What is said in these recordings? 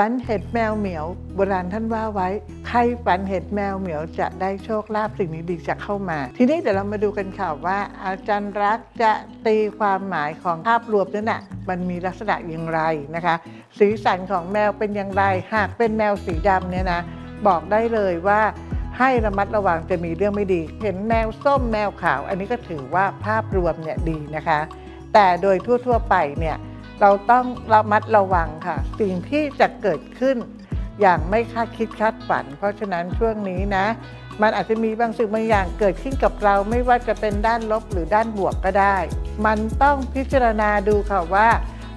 ฝันเห็นแมวเหมียวโบราณท่านว่าไว้ ใครฝันเห็นแมวเหมียวจะได้โชคลาภสิ่งนี้ดีจะเข้ามา ทีนี้เดี๋ยวเรามาดูกันค่ะว่า อาจารย์รักจะตีความหมายของภาพรวมนั้นน่ะมันมีลักษณะอย่างไรนะคะ สีสันของแมวเป็นอย่างไร หากเป็นแมวสีดำเนี่ยนะบอกได้เลยว่าให้ระมัดระวังจะมีเรื่องไม่ดี เห็นแมวส้มแมวขาว อันนี้ก็ถือว่าภาพรวมเนี่ยดีนะคะ แต่โดยทั่วๆไปเนี่ย เราต้องระมัดระวังค่ะ สิ่งที่จะเกิดขึ้น อย่างไม่คาดคิดคาดฝัน เพราะฉะนั้นช่วงนี้นะ มันอาจจะมีบางสิ่งบางอย่างเกิดขึ้นกับเราไม่ว่าจะเป็นด้านลบหรือด้านบวกก็ได้ มันต้องพิจารณาดูค่ะว่า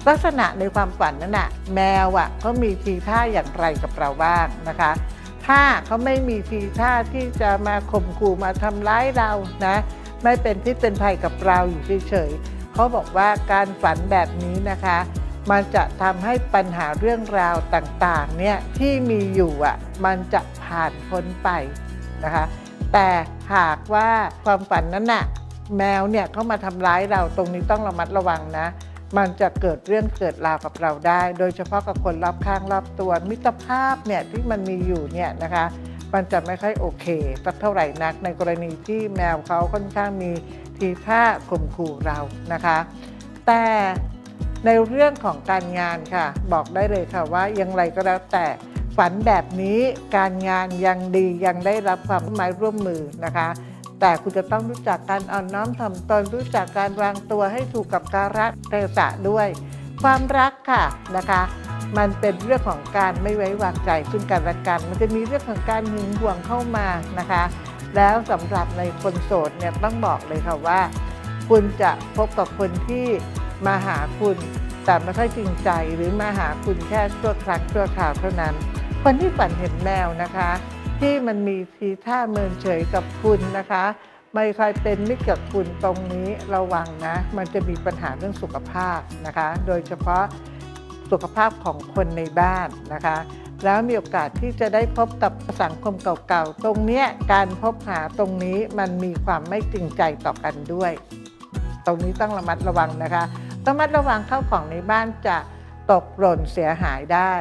ลักษณะในความฝันนั้นน่ะแมวอะเขามีทีท่าอย่างไรกับเราบ้างนะคะ ถ้าเขาไม่มีทีท่าที่จะมาข่มขู่มาทำร้ายเรานะ ไม่เป็นพิษเป็นภัยกับเราอยู่เฉยๆ เขาบอกว่าการฝันแบบนี้นะคะ มันจะทำให้ปัญหาเรื่องราวต่างๆเนี่ยที่มีอยู่อะมันจะผ่านพ้นไปนะคะ แต่หากว่าความฝันนั้นน่ะแมวเนี่ยเขามาทำร้ายเราตรงนี้ต้องระมัดระวังนะ มันจะเกิดเรื่องเกิดราวกับเราได้ โดยเฉพาะกับคนรอบข้างรอบตัวมิตรภาพเนี่ยที่มันมีอยู่เนี่ยนะคะ มันจะไม่ค่อยโอเคสักเท่าไหร่นัก ในกรณีที่แมวเขาค่อนข้างมีทีท่าข่มขู่เรานะคะ แต่ในเรื่องของการงานค่ะ บอกได้เลยค่ะว่าอยังไรก็แล้วแต่ฝันแบบนี้การงานยังดียังได้รับความร่วมไม้ร่วมมือนะคะ แต่คุณจะต้องรู้จักการอ่อนน้อมถ่อมตนรู้จักการวางตัวให้ถูกกับกาลเทศะด้วย ความรักค่ะนะคะ มันเป็นเรื่องของการไม่ไว้วางใจซึ่งกันและกัน มันจะมีเรื่องของการหึงหวงเข้ามานะคะ แล้วสำหรับในคนโสดเนี่ยต้องบอกเลยค่ะว่า คุณจะพบกับคนที่มาหาคุณแต่ไม่ค่อยจริงใจหรือมาหาคุณแค่ชั่วครั้งชั่วคราวเท่านั้น คนที่ฝันเห็นแมวนะคะ ที่มันมีทีท่าเมินเฉยกับคุณนะคะ ไม่ค่อยเป็นมิตรกับคุณตรงนี้ระวังนะ มันจะมีปัญหาเรื่องสุขภาพนะคะ โดยเฉพาะ สุขภาพของคนในบ้านนะคะ แล้วมีโอกาสที่จะได้พบกับสังคมเก่าๆ ตรงเนี้ยการพบหาตรงนี้มันมีความไม่จริงใจต่อกันด้วย ตรงนี้ต้องระมัดระวังนะคะต้องระมัดระวังเข้าของในบ้านจะตกหล่นเสียหายได้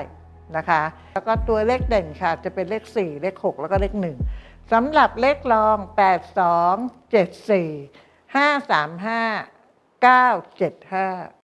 นะคะ แล้วก็ตัวเลขเด่นค่ะ จะเป็นเลข 4 เลข 6 แล้วก็เลข 1สำหรับเลขรอง 8 2 7 4 5 3 5 9 7 5